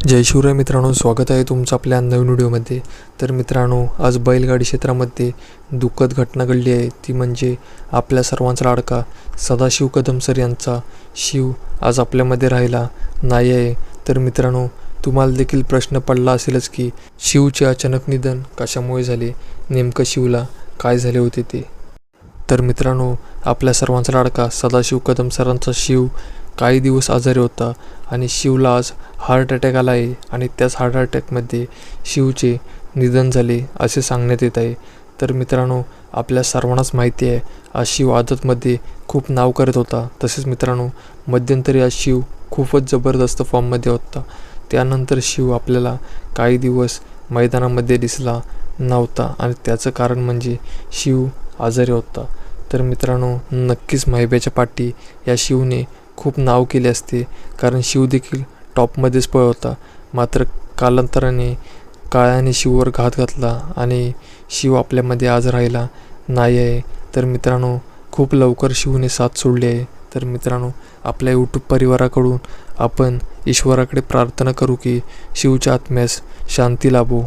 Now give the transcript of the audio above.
जय शिवराय मित्रांनो स्वागत आहे तुमचं आपल्या नवीन व्हिडिओमध्ये. तर मित्रांनो आज बैलगाडी क्षेत्रामध्ये दुःखद घटना घडली आहे. ती म्हणजे आपल्या सर्वांचा लाडका सदाशिव कदम सर यांचा शिव आज आपल्यामध्ये राहिला नाही आहे. तर मित्रांनो तुम्हाला देखील प्रश्न पडला असेलच की शिवचे अचानक निधन कशामुळे झाले? नेमकं शिवला काय झाले होते ते? तर मित्रांनो आपल्या सर्वांचा लाडका सदाशिव कदम सरांचा शिव काही दिवस आजारी होता आणि शिवला आज हार्ट अटॅक आला आहे आणि त्याच हार्ट अटॅकमध्ये शिवचे निधन झाले असे सांगण्यात येत आहे. तर मित्रांनो आपल्या सर्वांनाच माहिती आहे आज शिव आदतमध्ये खूप नाव करत होता. तसेच मित्रांनो मध्यंतरी आज शिव खूपच जबरदस्त फॉर्ममध्ये होता. त्यानंतर शिव आपल्याला काही दिवस मैदानामध्ये दिसला नव्हता आणि त्याचं कारण म्हणजे शिव आजारी होता. तर मित्रांनो नक्कीच माहिब्याच्या पाठी या शिवने खूप नाव केले असते. कारण शिव देखील टॉपमध्येच पळ होता मात्र कालांतराने काळाने शिववर घात घातला आणि शिव आपल्यामध्ये आज राहिला नाही आहे. तर मित्रांनो खूप लवकर शिवने साथ सोडली आहे. तर मित्रांनो आपल्या यूट्यूब परिवाराकडून आपण ईश्वराकडे प्रार्थना करू की शिवच्या आत्म्यास शांती लाभो.